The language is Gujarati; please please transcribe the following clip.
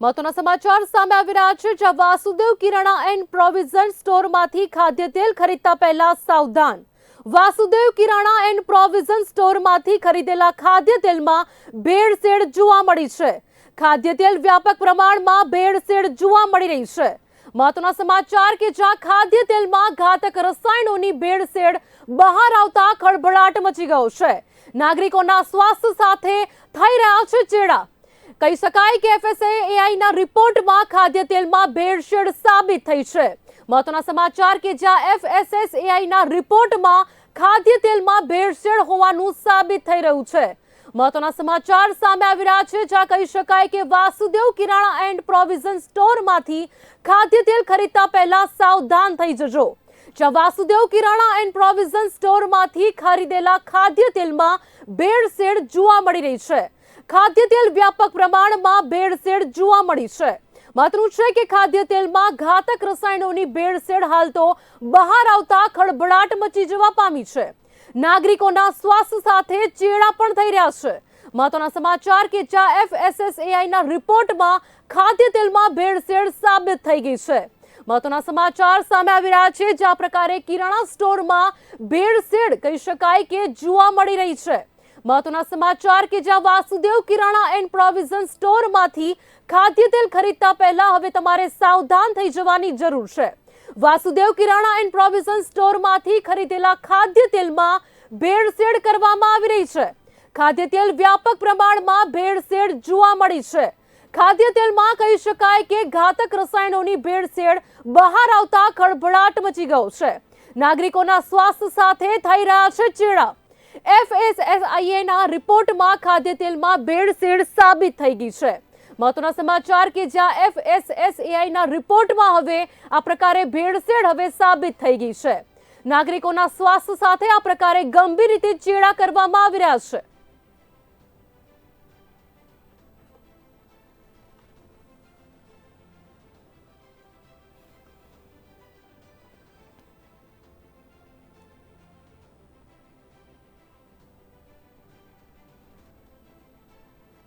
મહત્વના સમાચાર સામે આવી રહ્યા છે. જ્યાં વાસુદેવ કિરાણા એન્ડ પ્રોવિઝન સ્ટોરમાંથી ખાદ્ય તેલ ખરીદતા પહેલા સાવધાન. વાસુદેવ કિરાણા એન્ડ પ્રોવિઝન સ્ટોરમાંથી ખરીદેલા ખાદ્ય તેલમાં ભેળસેળ જોવા મળી છે. ખાદ્ય તેલ વ્યાપક પ્રમાણમાં ભેળસેળ જોવા મળી રહી છે. મહત્વના સમાચાર કે જ્યાં ખાદ્ય તેલમાં ઘાતક રસાયણોની ભેળસેળ બહાર આવતા ખળભળાટ મચી ગયો છે. નાગરિકોના સ્વાસ્થ્ય સાથે થઈ રહ્યા છે ચેડા. કહી શકાય કે FSSAI ના રિપોર્ટમાં ખાદ્ય તેલમાં ભેળસેળ સાબિત થઈ છે. મહત્વના સમાચાર કે જ્યાં FSSAI ના રિપોર્ટમાં ખાદ્ય તેલમાં ભેળસેળ હોવાનું સાબિત થઈ રહ્યું છે. મહત્વના સમાચાર સામે આવી રહ્યા છે, જ્યાં કહી શકાય કે વાસુદેવ કિરાણા એન્ડ પ્રોવિઝન સ્ટોરમાંથી ખાદ્ય તેલ ખરીદતા પહેલા સાવધાન થઈ જજો. જ્યાં વાસુદેવ કિરાણા એન્ડ પ્રોવિઝન સ્ટોરમાંથી ખરીદેલા ખાદ્ય તેલમાં ભેળસેળ જોવા મળી રહી છે. ખાદ્ય તેલ વ્યાપક પ્રમાણમાં ભેળસેળ જોવા મળી છે. માત્રું છે કે ખાદ્ય તેલમાં ઘાતક રસાયણોની ભેળસેળ હાલ તો બહાર આવતા ખળભળાટ મચી જવા પામી છે. નાગરિકોના સ્વાસ્થ્ય સાથે ચેડા પણ થઈ રહ્યા છે. મહત્વના સમાચાર કે ચા એફએસએસએઆઈ ના રિપોર્ટમાં ખાદ્ય તેલમાં ભેળસેળ સાબિત થઈ ગઈ છે. મહત્વના સમાચાર સામે આવી રહ્યા છે, જ્યાં પ્રકારે કિરાણા સ્ટોરમાં ભેળસેળ કહી શકાય કે જોવા મળી રહી છે. મહત્વના સમાચાર કે જ્યાં વાસુદેવ કિરાણા એન્ડ પ્રોવિઝન સ્ટોરમાંથી ખાદ્ય તેલ ખરીદતા પહેલા હવે તમારે સાવધાન થઈ જવાની જરૂર છે. વાસુદેવ કિરાણા એન્ડ પ્રોવિઝન સ્ટોરમાંથી ખરીદેલા ખાદ્ય તેલમાં ભેળસેળ કરવામાં આવી રહી છે. ખાદ્ય તેલ વ્યાપક પ્રમાણમાં ભેળસેળ જોવા મળી છે. ખાદ્ય તેલમાં કહી શકાય કે ઘાતક રસાયણોની ભેળસેળ બહાર આવતા ખળભળાટ મચી ગયો છે. નાગરિકોના સ્વાસ્થ્ય સાથે થઈ રહ્યા છે ચેડા. FSSAI ના રિપોર્ટમાં ખાદ્ય તેલમાં ભેળસેળ સાબિત થઈ ગઈ છે. મહત્વના સમાચાર કે જ્યાં FSSAI ના રિપોર્ટમાં હવે આ પ્રકારે ભેળસેળ હવે સાબિત થઈ ગઈ છે. નાગરિકોના સ્વાસ્થ્ય સાથે આ પ્રકારે ગંભીર રીતે ચેડા કરવામાં આવી રહ્યા છે.